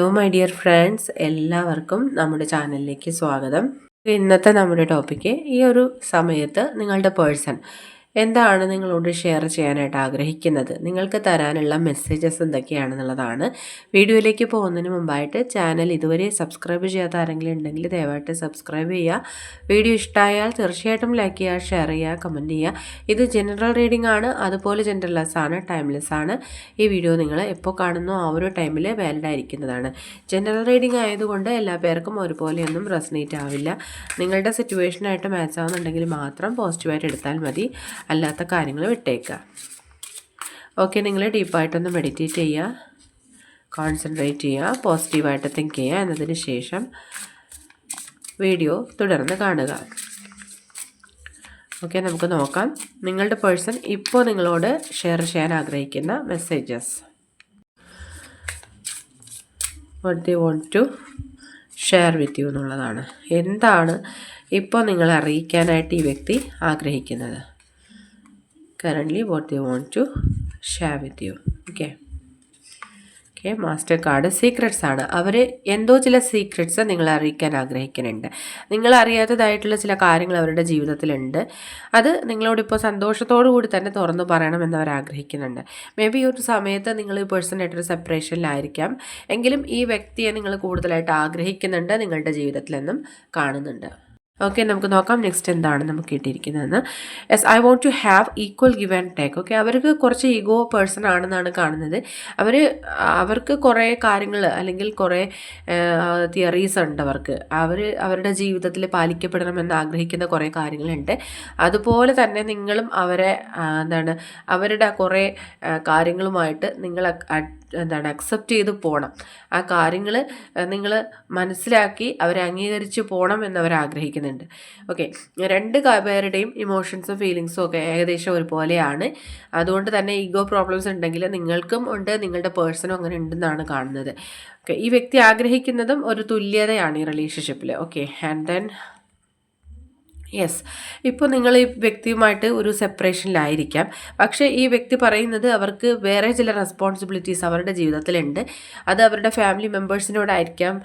Hello my dear friends എല്ലാവർക്കും നമ്മുടെ ചാനലിലേക്ക് സ്വാഗതം. ഇന്നത്തെ നമ്മുടെ ടോപ്പിക്ക് ഈ ഒരു സമയത്ത് നിങ്ങളുടെ പേഴ്സൺ എന്താണ് നിങ്ങളോട് ഷെയർ ചെയ്യാനായിട്ട് ആഗ്രഹിക്കുന്നത്? നിങ്ങൾക്ക് തരാനുള്ള മെസ്സേജസ് എന്തൊക്കെയാണെന്നുള്ളതാണ്. വീഡിയോയിലേക്ക് പോകുന്നതിന് മുമ്പായിട്ട് ചാനൽ ഇതുവരെ സബ്സ്ക്രൈബ് ചെയ്യാത്ത ആരെങ്കിലും ഉണ്ടെങ്കിൽ ദയവായിട്ട് സബ്സ്ക്രൈബ് ചെയ്യുക. വീഡിയോ ഇഷ്ടമായാൽ തീർച്ചയായിട്ടും ലൈക്ക് ചെയ്യുക ഷെയർ ചെയ്യുക കമന്റ് ചെയ്യുക. ഇത് ജനറൽ റീഡിംഗ് ആണ്. അതുപോലെ ജനറൽലെസ് ആണ് ടൈംലെസ് ആണ്. ഈ വീഡിയോ നിങ്ങൾ എപ്പോൾ കാണുന്നു ആ ഒരു ടൈമിൽ വാലിഡ് ആയിരിക്കുന്നതാണ്. ജനറൽ റീഡിംഗ് ആയതുകൊണ്ട് എല്ലാ പേർക്കും ഒരുപോലെയൊന്നും റെസനേറ്റ് ആവില്ല. നിങ്ങളുടെ സിറ്റുവേഷനായിട്ട് മാച്ച് ആവുന്നുണ്ടെങ്കിൽ മാത്രം പോസിറ്റീവായിട്ട് എടുത്താൽ മതി. അല്ലാത്ത കാര്യങ്ങൾ വിട്ടേക്കുക. ഓക്കെ നിങ്ങൾ ഡീപ്പായിട്ടൊന്ന് മെഡിറ്റേറ്റ് ചെയ്യുക. കോൺസെൻട്രേറ്റ് ചെയ്യുക. പോസിറ്റീവായിട്ട് തിങ്ക് ചെയ്യുക. എന്നതിന് ശേഷം വീഡിയോ തുടർന്ന് കാണുക. ഓക്കെ നമുക്ക് നോക്കാം. നിങ്ങളുടെ പേഴ്സൺ ഇപ്പോൾ നിങ്ങളോട് ഷെയർ ചെയ്യാൻ ആഗ്രഹിക്കുന്ന messages what they want to share with you എന്നുള്ളതാണ്. എന്താണ് ഇപ്പോൾ നിങ്ങളെ അറിയിക്കാനായിട്ട് ഈ വ്യക്തി ആഗ്രഹിക്കുന്നത്? Currently what they want to share with you. Okay. Okay master card secrets ആണ്. അവർ എന്തോ ചില സീക്രട്സ് നിങ്ങളെ അറിയിക്കാൻ ആഗ്രഹിക്കുന്നുണ്ട്. നിങ്ങൾ അറിയാത്തതായിട്ടുള്ള ചില കാര്യങ്ങൾ അവരുടെ ജീവിതത്തിലുണ്ട്. അത് നിങ്ങളോടിപ്പോൾ സന്തോഷത്തോടു കൂടി തന്നെ തുറന്നു പറയണമെന്ന് അവർ ആഗ്രഹിക്കുന്നുണ്ട്. മേ ബി ഒരു സമയത്ത് നിങ്ങൾ ഈ പേഴ്സണായിട്ടൊരു സെപ്പറേഷനിലായിരിക്കാം എങ്കിലും ഈ വ്യക്തിയെ നിങ്ങൾ കൂടുതലായിട്ട് ആഗ്രഹിക്കുന്നുണ്ട് നിങ്ങളുടെ ജീവിതത്തിലെന്നും കാണുന്നുണ്ട്. ഓക്കെ നമുക്ക് നോക്കാം നെക്സ്റ്റ് എന്താണ് നമുക്ക് കിട്ടിയിരിക്കുന്നതെന്ന്. Yes I want to have equal give and take okay അവർക്ക് കുറച്ച് ഈഗോ പേഴ്സൺ ആണെന്നാണ് കാണുന്നത്. അവർ അവർക്ക് കുറേ കാര്യങ്ങൾ അല്ലെങ്കിൽ കുറേ തിയറീസ് ഉണ്ട് അവർക്ക്. അവർ അവരുടെ ജീവിതത്തിൽ പാലിക്കപ്പെടണമെന്ന് ആഗ്രഹിക്കുന്ന കുറേ കാര്യങ്ങളുണ്ട്. അതുപോലെ തന്നെ നിങ്ങളും അവരെ എന്താണ് അവരുടെ കുറേ കാര്യങ്ങളുമായിട്ട് നിങ്ങൾ എന്താണ് അക്സെപ്റ്റ് ചെയ്ത് പോകണം ആ കാര്യങ്ങൾ നിങ്ങൾ മനസ്സിലാക്കി അവരെ അംഗീകരിച്ച് പോകണം എന്നവർ ആഗ്രഹിക്കുന്നുണ്ട്. ഓക്കെ. രണ്ട് പേരുടെയും ഇമോഷൻസും ഫീലിങ്സും ഒക്കെ ഏകദേശം ഒരുപോലെയാണ്. അതുകൊണ്ട് തന്നെ ഈഗോ പ്രോബ്ലംസ് ഉണ്ടെങ്കിൽ നിങ്ങൾക്കും ഉണ്ട് നിങ്ങളുടെ പേഴ്സണും അങ്ങനെ ഉണ്ടെന്നാണ് കാണുന്നത്. ഓക്കെ. ഈ വ്യക്തി ആഗ്രഹിക്കുന്നതും ഒരു തുല്യതയാണ് ഈ റിലേഷൻഷിപ്പിൽ ഓക്കെ. ആൻഡ് ദെൻ യെസ് ഇപ്പോൾ നിങ്ങൾ ഈ വ്യക്തിയുമായിട്ട് ഒരു സെപ്പറേഷനിലായിരിക്കാം പക്ഷേ ഈ വ്യക്തി പറയുന്നത് അവർക്ക് വേറെ ചില റെസ്പോൺസിബിലിറ്റീസ് അവരുടെ ജീവിതത്തിലുണ്ട്. അത് അവരുടെ ഫാമിലി മെമ്പേഴ്സിനോടായിരിക്കാം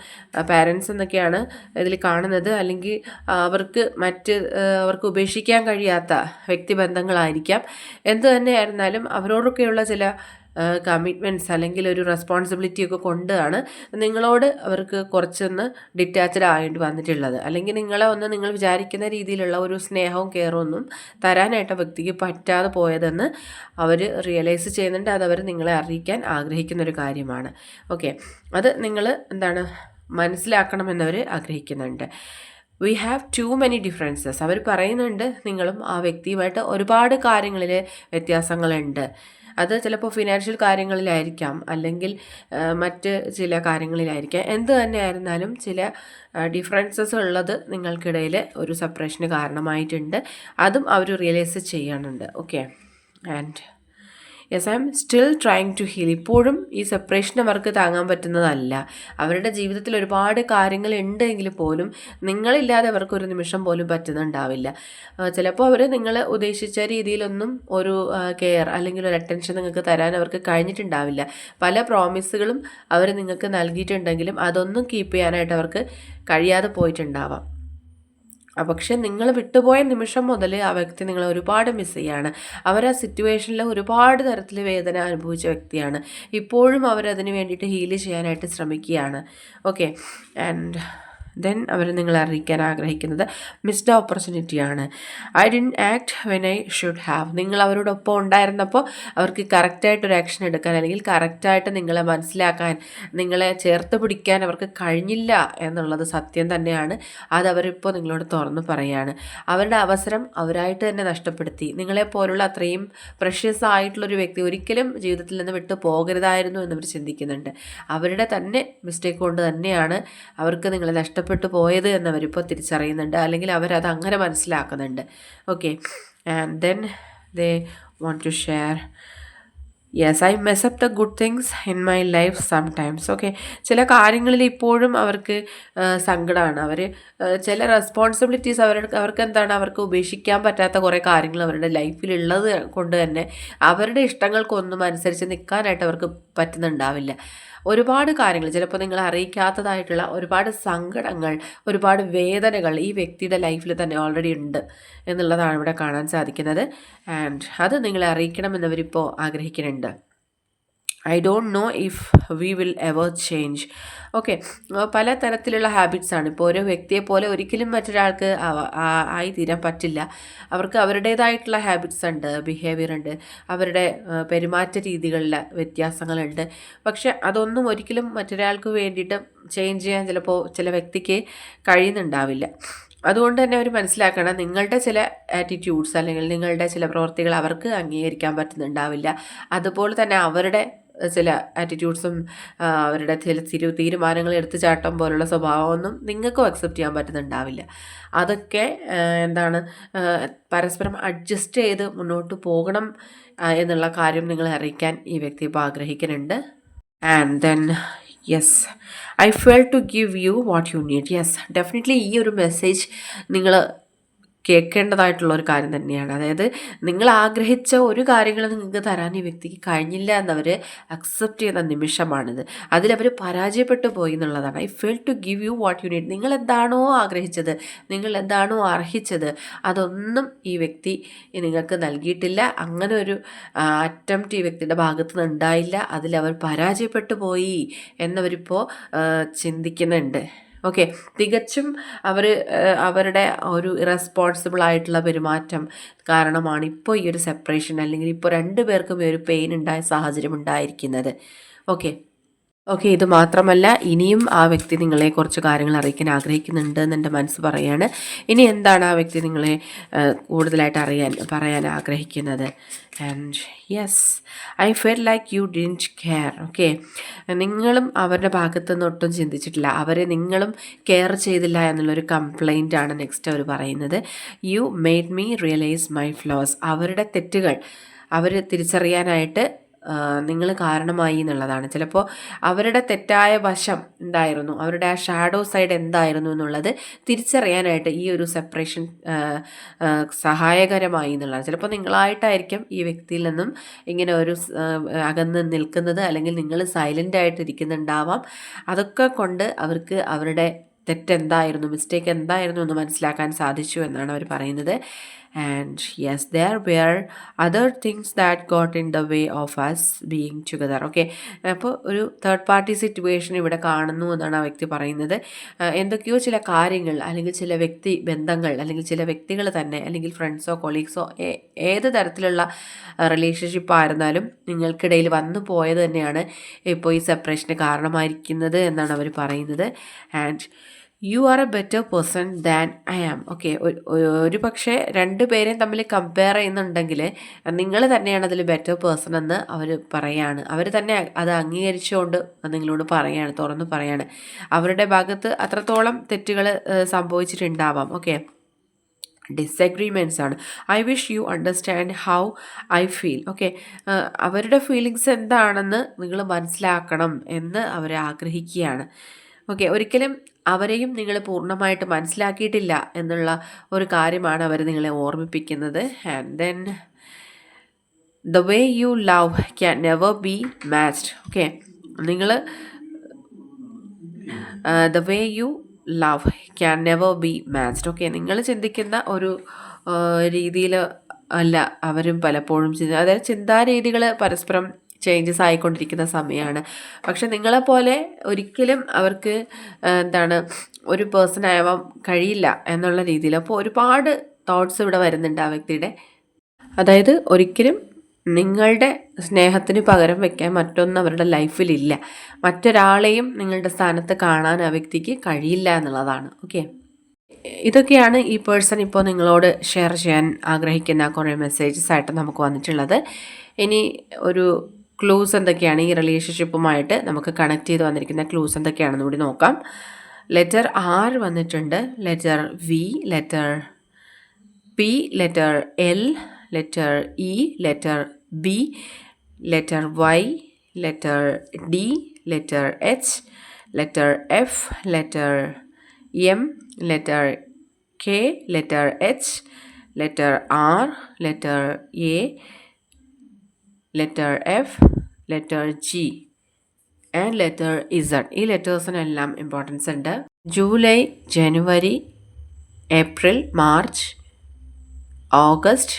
പാരൻസ് എന്നൊക്കെയാണ് ഇതിൽ കാണുന്നത്. അല്ലെങ്കിൽ അവർക്ക് മറ്റ് അവർക്ക് ഉപേക്ഷിക്കാൻ കഴിയാത്ത വ്യക്തിബന്ധങ്ങളായിരിക്കാം. എന്തു തന്നെയായിരുന്നാലും അവരോടൊക്കെയുള്ള ചില കമ്മിറ്റ്മെന്റ്സ് അല്ലെങ്കിൽ ഒരു റെസ്പോൺസിബിലിറ്റി ഒക്കെ കൊണ്ടാണ് നിങ്ങളോട് അവർക്ക് കുറച്ചൊന്ന് ഡിറ്റാച്ച്ഡ് ആയിട്ട് വന്നിട്ടുള്ളത്. അല്ലെങ്കിൽ നിങ്ങളെ ഒന്ന് നിങ്ങൾ വിചാരിക്കുന്ന രീതിയിലുള്ള ഒരു സ്നേഹവും കെയറും ഒന്നും തരാനായിട്ട് വ്യക്തിക്ക് പറ്റാതെ പോയതെന്ന് അവർ റിയലൈസ് ചെയ്യുന്നുണ്ട്. അത് അവർ നിങ്ങളെ അറിയിക്കാൻ ആഗ്രഹിക്കുന്ന ഒരു കാര്യമാണ്. ഓക്കെ അത് നിങ്ങൾ എന്താണ് മനസ്സിലാക്കണമെന്നവർ ആഗ്രഹിക്കുന്നുണ്ട്. We have too many differences അവർ പറയുന്നുണ്ട് നിങ്ങളും ആ വ്യക്തിയുമായിട്ട് ഒരുപാട് കാര്യങ്ങളിൽ വ്യത്യാസങ്ങളുണ്ട്. അത് ചിലപ്പോൾ ഫിനാൻഷ്യൽ കാര്യങ്ങളിലായിരിക്കാം. അല്ലെങ്കിൽ മറ്റ് ചില കാര്യങ്ങളിലായിരിക്കാം. എന്ത് തന്നെ ആയിരുന്നാലും ചില ഡിഫറൻസസ് ഉള്ളത് നിങ്ങൾക്കിടയിൽ ഒരു സെപ്പറേഷന് കാരണമായിട്ടുണ്ട്. അതും അവർ റിയലൈസ് ചെയ്യാനുണ്ട്. Okay and yes I'm still trying to heal ഇപ്പോഴും ഈ സെപ്പറേഷൻ അവർക്ക് താങ്ങാൻ പറ്റുന്നതല്ല. അവരുടെ ജീവിതത്തിൽ ഒരുപാട് കാര്യങ്ങൾ ഉണ്ടെങ്കിൽ പോലും നിങ്ങളില്ലാതെ അവർക്ക് ഒരു നിമിഷം പോലും പറ്റുന്നുണ്ടാവില്ല. ചിലപ്പോൾ അവർ നിങ്ങൾ ഉദ്ദേശിച്ച രീതിയിലൊന്നും ഒരു കെയർ അല്ലെങ്കിൽ ഒരു അറ്റൻഷൻ നിങ്ങൾക്ക് തരാൻ അവർക്ക് കഴിഞ്ഞിട്ടുണ്ടാവില്ല. പല പ്രോമിസുകളും അവർ നിങ്ങൾക്ക് നൽകിയിട്ടുണ്ടെങ്കിലും അതൊന്നും കീപ്പ് ചെയ്യാനായിട്ട് അവർക്ക് കഴിയാതെ പോയിട്ടുണ്ടാവാം. പക്ഷെ നിങ്ങൾ വിട്ടുപോയ നിമിഷം മുതൽ ആ വ്യക്തി നിങ്ങളെ ഒരുപാട് മിസ് ചെയ്യാണ്. അവർ ആ സിറ്റുവേഷനിൽ ഒരുപാട് തരത്തിൽ വേദന അനുഭവിച്ച വ്യക്തിയാണ്. ഇപ്പോഴും അവരതിന് വേണ്ടിയിട്ട് ഹീൽ ചെയ്യാനായിട്ട് ശ്രമിക്കുകയാണ്. ഓക്കെ ആൻഡ് ദെൻ അവർ നിങ്ങളെ അറിയിക്കാൻ ആഗ്രഹിക്കുന്നത്. Missed ഓപ്പർച്യൂണിറ്റിയാണ് I didn't act when I should have നിങ്ങൾ അവരോടൊപ്പം ഉണ്ടായിരുന്നപ്പോൾ അവർക്ക് കറക്റ്റായിട്ട് ഒരു ആക്ഷൻ എടുക്കാൻ അല്ലെങ്കിൽ കറക്റ്റായിട്ട് നിങ്ങളെ മനസ്സിലാക്കാൻ നിങ്ങളെ ചേർത്ത് പിടിക്കാൻ അവർക്ക് കഴിഞ്ഞില്ല എന്നുള്ളത് സത്യം തന്നെയാണ്. അത് നിങ്ങളോട് തുറന്നു പറയുകയാണ് അവരുടെ അവസരം അവരായിട്ട് തന്നെ നഷ്ടപ്പെടുത്തി. നിങ്ങളെപ്പോലുള്ള അത്രയും പ്രഷ്യസ് ആയിട്ടുള്ളൊരു വ്യക്തി ഒരിക്കലും ജീവിതത്തിൽ നിന്ന് വിട്ടു പോകരുതായിരുന്നു എന്നവർ ചിന്തിക്കുന്നുണ്ട്. അവരുടെ തന്നെ മിസ്റ്റേക്ക് കൊണ്ട് തന്നെയാണ് അവർക്ക് നിങ്ങളെ നഷ്ടപ്പെട്ടു നഷ്ടപ്പെട്ടു പോയത് എന്ന് അവരിപ്പോൾ തിരിച്ചറിയുന്നുണ്ട്. അല്ലെങ്കിൽ അവരത് അങ്ങനെ മനസ്സിലാക്കുന്നുണ്ട്. Okay and then they won't to share yes I mess up the good things in my life sometimes okay ചില കാര്യങ്ങളിൽ ഇപ്പോഴും അവർക്ക് സങ്കടമാണ്. അവർ ചില റെസ്പോൺസിബിലിറ്റീസ് അവർക്ക് അവർക്ക് എന്താണ് അവർക്ക് ഉപേക്ഷിക്കാൻ പറ്റാത്ത കുറേ കാര്യങ്ങൾ അവരുടെ ലൈഫിലുള്ളത് കൊണ്ട് തന്നെ അവരുടെ ഇഷ്ടങ്ങൾക്കൊന്നും അനുസരിച്ച് നിൽക്കാനായിട്ട് അവർക്ക് പറ്റുന്നുണ്ടാവില്ല. ഒരുപാട് കാര്യങ്ങൾ ചിലപ്പോൾ നിങ്ങൾ അറിയിക്കാത്തതായിട്ടുള്ള ഒരുപാട് സങ്കടങ്ങൾ ഒരുപാട് വേദനകൾ ഈ വ്യക്തിയുടെ ലൈഫിൽ തന്നെ ഓൾറെഡി ഉണ്ട് എന്നുള്ളതാണ് ഇവിടെ കാണാൻ സാധിക്കുന്നത്. ആൻഡ് അത് നിങ്ങളെ അറിയിക്കണമെന്നവരിപ്പോൾ ആഗ്രഹിക്കുന്നുണ്ട്. I don't know if we will ever change okay പല തരത്തിലുള്ള ഹാബിറ്റ്സാണ് ഇപ്പോൾ ഓരോ വ്യക്തിയെ പോലെ ഒരിക്കലും മറ്റൊരാൾക്ക് ആയി തീരാൻ പറ്റില്ല. അവർക്ക് അവരുടേതായിട്ടുള്ള ഹാബിറ്റ്സ് ഉണ്ട് ബിഹേവിയർ ഉണ്ട്. അവരുടെ പെരുമാറ്റ രീതികളിലെ വ്യത്യാസങ്ങളുണ്ട്. പക്ഷെ അതൊന്നും ഒരിക്കലും മറ്റൊരാൾക്ക് വേണ്ടിയിട്ട് ചേഞ്ച് ചെയ്യാൻ ചിലപ്പോൾ ചില വ്യക്തിക്ക് കഴിയുന്നുണ്ടാവില്ല. അതുകൊണ്ട് തന്നെ അവർ മനസ്സിലാക്കണം നിങ്ങളുടെ ചില ആറ്റിറ്റ്യൂഡ്സ് അല്ലെങ്കിൽ നിങ്ങളുടെ ചില പ്രവർത്തികൾ അവർക്ക് അംഗീകരിക്കാൻ പറ്റുന്നുണ്ടാവില്ല. അതുപോലെ തന്നെ അവരുടെ ചില ആറ്റിറ്റ്യൂഡ്സും അവരുടെ ചില തിരു തീരുമാനങ്ങൾ എടുത്തു ചാട്ടം പോലുള്ള സ്വഭാവമൊന്നും നിങ്ങൾക്കും അക്സെപ്റ്റ് ചെയ്യാൻ പറ്റുന്നുണ്ടാവില്ല. അതൊക്കെ എന്താണ് പരസ്പരം അഡ്ജസ്റ്റ് ചെയ്ത് മുന്നോട്ട് പോകണം എന്നുള്ള കാര്യം നിങ്ങളെ അറിയിക്കാൻ ഈ വ്യക്തി ഇപ്പോൾ ആഗ്രഹിക്കുന്നുണ്ട്. And then yes I fail to give you what you need yes definitely ഈ ഒരു മെസ്സേജ് നിങ്ങൾ കേൾക്കേണ്ടതായിട്ടുള്ള ഒരു കാര്യം തന്നെയാണ്. അതായത് നിങ്ങൾ ആഗ്രഹിച്ച ഒരു കാര്യങ്ങളും നിങ്ങൾക്ക് തരാൻ ഈ വ്യക്തിക്ക് കഴിഞ്ഞില്ല എന്നവർ അക്സെപ്റ്റ് ചെയ്യുന്ന നിമിഷമാണിത്. അതിലവർ പരാജയപ്പെട്ടു പോയി എന്നുള്ളതാണ്. I fail to give you what you need നിങ്ങൾ എന്താണോ ആഗ്രഹിച്ചത് നിങ്ങൾ എന്താണോ അർഹിച്ചത് അതൊന്നും ഈ വ്യക്തി നിങ്ങൾക്ക് നൽകിയിട്ടില്ല. അങ്ങനെ ഒരു അറ്റംപ്റ്റ് ഈ വ്യക്തിയുടെ ഭാഗത്തു നിന്ന് ഉണ്ടായില്ല. അതിലവർ പരാജയപ്പെട്ടു പോയി എന്നവരിപ്പോൾ ചിന്തിക്കുന്നുണ്ട്. ഓക്കെ. തികച്ചും അവർ അവരുടെ ഒരു ഇറസ്പോൺസിബിൾ ആയിട്ടുള്ള പെരുമാറ്റം കാരണമാണ് ഇപ്പോൾ ഈ ഒരു സെപ്പറേഷൻ അല്ലെങ്കിൽ ഇപ്പോൾ രണ്ടു പേർക്കും ഈ ഒരു പെയിൻ ഉണ്ടായ സാഹചര്യം ഉണ്ടായിരിക്കുന്നത്. ഓക്കെ. ഓക്കെ ഇത് മാത്രമല്ല ഇനിയും ആ വ്യക്തി നിങ്ങളെ കുറച്ച് കാര്യങ്ങൾ അറിയിക്കാൻ ആഗ്രഹിക്കുന്നുണ്ട് എന്ന് എന്റെ മനസ്സ് പറയാണ്. ഇനി എന്താണ് ആ വ്യക്തി നിങ്ങളെ കൂടുതലായിട്ട് അറിയാൻ പറയാൻ ആഗ്രഹിക്കുന്നത്? And yes I felt like you didn't care okay നിങ്ങളും അവരുടെ ഭാഗത്തു നിന്ന് ഒട്ടും ചിന്തിച്ചിട്ടില്ല. അവരെ നിങ്ങളും കെയർ ചെയ്തില്ല എന്നുള്ളൊരു കംപ്ലൈന്റ് ആണ് നെക്സ്റ്റ് അവർ പറയുന്നത്. You made me realise my flaws അവരുടെ തെറ്റുകൾ അവർ തിരിച്ചറിയാനായിട്ട് നിങ്ങൾ കാരണമായി എന്നുള്ളതാണ്. ചിലപ്പോൾ അവരുടെ തെറ്റായ വശം എന്തായിരുന്നു? അവരുടെ ആ ഷാഡോ സൈഡ് എന്തായിരുന്നു എന്നുള്ളത് തിരിച്ചറിയാനായിട്ട് ഈ ഒരു സെപ്പറേഷൻ സഹായകരമായി എന്നുള്ളതാണ്. ചിലപ്പോൾ നിങ്ങളായിട്ടായിരിക്കും ഈ വ്യക്തിയിൽ നിന്നും ഇങ്ങനെ ഒരു അകന്ന് നിൽക്കുന്നത് അല്ലെങ്കിൽ നിങ്ങൾ സൈലന്റ് ആയിട്ട് ഇരിക്കുന്നുണ്ടാവാം. അതൊക്കെ കൊണ്ട് അവർക്ക് അവരുടെ തെറ്റെന്തായിരുന്നു മിസ്റ്റേക്ക് എന്തായിരുന്നു എന്ന് മനസ്സിലാക്കാൻ സാധിച്ചു എന്നാണ് അവർ പറയുന്നത്. And yes, there were other things that got in the way of us being together. Okay, അപ്പോൾ ഒരു തേർഡ് പാർട്ടി സിറ്റുവേഷൻ ഇവിടെ കാണുന്നു എന്നാണ് ആ വ്യക്തി പറയുന്നത് എന്തൊക്കെയോ ചില കാര്യങ്ങൾ അല്ലെങ്കിൽ ചില വ്യക്തി ബന്ധങ്ങൾ അല്ലെങ്കിൽ ചില വ്യക്തികൾ തന്നെ അല്ലെങ്കിൽ ഫ്രണ്ട്സോ കൊളീഗ്സോ ഏത് തരത്തിലുള്ള റിലേഷൻഷിപ്പ് ആയിരുന്നാലും നിങ്ങൾക്കിടയിൽ വന്നു പോയത് തന്നെയാണ് ഇപ്പോൾ ഈ സെപ്പറേഷന് കാരണമായിരിക്കുന്നത് എന്നാണ് അവർ പറയുന്നത് and you are a better person than I am okay ഒരു പക്ഷേ രണ്ട് പേരെയും തമ്മിൽ കമ്പയർ ചെയ്യുന്നുണ്ടെങ്കിൽ നിങ്ങൾ തന്നെയാണ് അതിൽ ബെറ്റർ പേഴ്സൺ എന്ന് അവർ പറയാണ്. അവർ തന്നെ അത് അംഗീകരിച്ചുകൊണ്ട് നിങ്ങളോട് പറയാണ് തുറന്ന് പറയാണ്. അവരുടെ ഭാഗത്ത് അത്രത്തോളം തെറ്റുകൾ സംഭവിച്ചിട്ടുണ്ടാവാം. ഓക്കെ ഡിസഗ്രിമെന്റ്സ് ആണ്. I wish you understand how I feel okay അവരുടെ ഫീലിങ്സ് എന്താണെന്ന് നിങ്ങൾ മനസ്സിലാക്കണം എന്ന് അവർ ആഗ്രഹിക്കുകയാണ്. ഓക്കെ ഒരിക്കലും അവരെയും നിങ്ങൾ പൂർണമായിട്ട് മനസ്സിലാക്കിയിട്ടില്ല എന്നുള്ള ഒരു കാര്യമാണ് അവർ നിങ്ങളെ ഓർമ്മിപ്പിക്കുന്നത്. And then the way you love can never be matched okay നിങ്ങൾ the way you love can never be matched okay നിങ്ങൾ ചിന്തിക്കുന്ന ഒരു രീതിയിൽ അല്ല അവരും പലപ്പോഴും ചിന്തി അതായത് ചിന്താരീതികൾ പരസ്പരം ചേഞ്ചസ് ആയിക്കൊണ്ടിരിക്കുന്ന സമയമാണ് പക്ഷെ നിങ്ങളെപ്പോലെ ഒരിക്കലും അവർക്ക് എന്താണ് ഒരു പേഴ്സൺ ആവാൻ കഴിയില്ല എന്നുള്ള രീതിയിൽ. അപ്പോൾ ഒരുപാട് തോട്ട്സ് ഇവിടെ വരുന്നുണ്ട് ആ വ്യക്തിയുടെ. അതായത് ഒരിക്കലും നിങ്ങളുടെ സ്നേഹത്തിന് പകരം വെക്കാൻ മറ്റൊന്നും അവരുടെ ലൈഫിലില്ല മറ്റൊരാളെയും നിങ്ങളുടെ സ്ഥാനത്ത് കാണാൻ ആ വ്യക്തിക്ക് കഴിയില്ല എന്നുള്ളതാണ്. ഓക്കെ ഇതൊക്കെയാണ് ഈ പേഴ്സൺ ഇപ്പോൾ നിങ്ങളോട് ഷെയർ ചെയ്യാൻ ആഗ്രഹിക്കുന്ന കുറേ മെസ്സേജസ് ആയിട്ട് നമുക്ക് വന്നിട്ടുള്ളത്. ഇനി ഒരു ക്ലൂസ് എന്തൊക്കെയാണ് ഈ റിലേഷൻഷിപ്പുമായിട്ട് നമുക്ക് കണക്ട് ചെയ്ത് വന്നിരിക്കുന്ന ക്ലൂസ് എന്തൊക്കെയാണെന്ന് കൂടി നോക്കാം. ലെറ്റർ ആർ വന്നിട്ടുണ്ട്. Letter V letter P letter L letter E letter B letter Y letter D letter H letter F letter M letter K letter H letter R letter A letter F letter G and letter Z ഈ ലെറ്റേഴ്സിനെല്ലാം importance ഉണ്ട്. July January April March August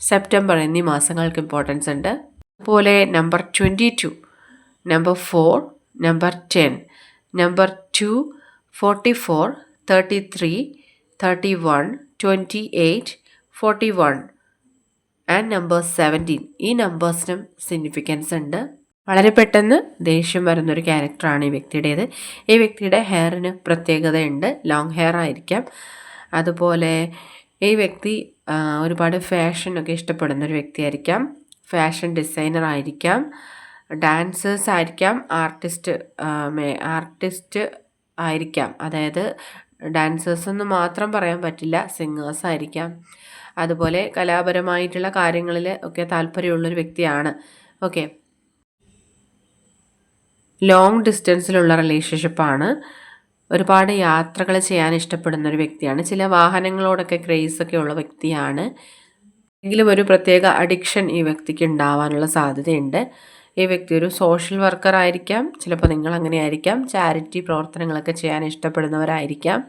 September എന്നീ മാസങ്ങൾക്ക് importance ഉണ്ട്. അതുപോലെ number twenty two number four number ten number two forty four thirty three thirty one twenty eight forty one and number seventeen ഈ നമ്പേഴ്സിനും significance ഉണ്ട്. വളരെ പെട്ടെന്ന് ദേഷ്യം വരുന്നൊരു ക്യാരക്ടറാണ് ഈ വ്യക്തിയുടേത്. ഈ വ്യക്തിയുടെ ഹെയറിന് പ്രത്യേകതയുണ്ട്. ലോങ് ഹെയർ ആയിരിക്കാം. അതുപോലെ ഈ വ്യക്തി ഒരുപാട് ഫാഷനൊക്കെ ഇഷ്ടപ്പെടുന്ന ഒരു വ്യക്തിയായിരിക്കാം. ഫാഷൻ ഡിസൈനർ ആയിരിക്കാം. ഡാൻസേഴ്സ് ആയിരിക്കാം. ആർട്ടിസ്റ്റ് ആർട്ടിസ്റ്റ് ആയിരിക്കാം. അതായത് ഡാൻസേഴ്സ് എന്ന് മാത്രം പറയാൻ പറ്റില്ല സിംഗേഴ്സ് ആയിരിക്കാം. അതുപോലെ കലാപരമായിട്ടുള്ള കാര്യങ്ങളിൽ ഒക്കെ താല്പര്യമുള്ളൊരു വ്യക്തിയാണ്. ഓക്കെ. ലോങ് ഡിസ്റ്റൻസിലുള്ള റിലേഷൻഷിപ്പാണ് ഒരുപാട് യാത്രകൾ ചെയ്യാൻ ഇഷ്ടപ്പെടുന്ന ഒരു വ്യക്തിയാണ്. ചില വാഹനങ്ങളോടൊക്കെ ക്രേസ് ഒക്കെ ഉള്ള വ്യക്തിയാണ്. എങ്കിലും ഒരു പ്രത്യേക അഡിക്ഷൻ ഈ വ്യക്തിക്ക് ഉണ്ടാവാനുള്ള സാധ്യതയുണ്ട്. ഈ വ്യക്തി ഒരു സോഷ്യൽ വർക്കർ ആയിരിക്കാം. ചിലപ്പോൾ നിങ്ങൾ അങ്ങനെ ആയിരിക്കാം. ചാരിറ്റി പ്രവർത്തനങ്ങളൊക്കെ ചെയ്യാൻ ഇഷ്ടപ്പെടുന്നവരായിരിക്കാം.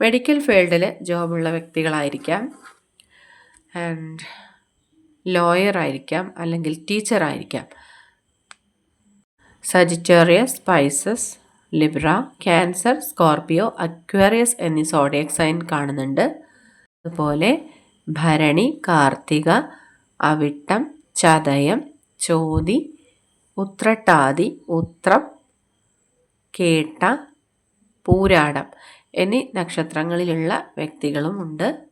മെഡിക്കൽ ഫീൽഡിൽ ജോബുള്ള വ്യക്തികളായിരിക്കാം. ആൻഡ് ലോയർ ആയിരിക്കാം അല്ലെങ്കിൽ ടീച്ചർ ആയിരിക്കാം. Sagittarius Pisces Libra Cancer Scorpio Aquarius എന്നീ സോഡിയക് സൈൻ കാണുന്നുണ്ട്. അതുപോലെ ഭരണി കാർത്തിക അവിട്ടം ചതയം ചോതി ഉത്രട്ടാതി ഉത്രം കേട്ട പൂരാടം എന്നീ നക്ഷത്രങ്ങളിലുള്ള വ്യക്തികളുമുണ്ട്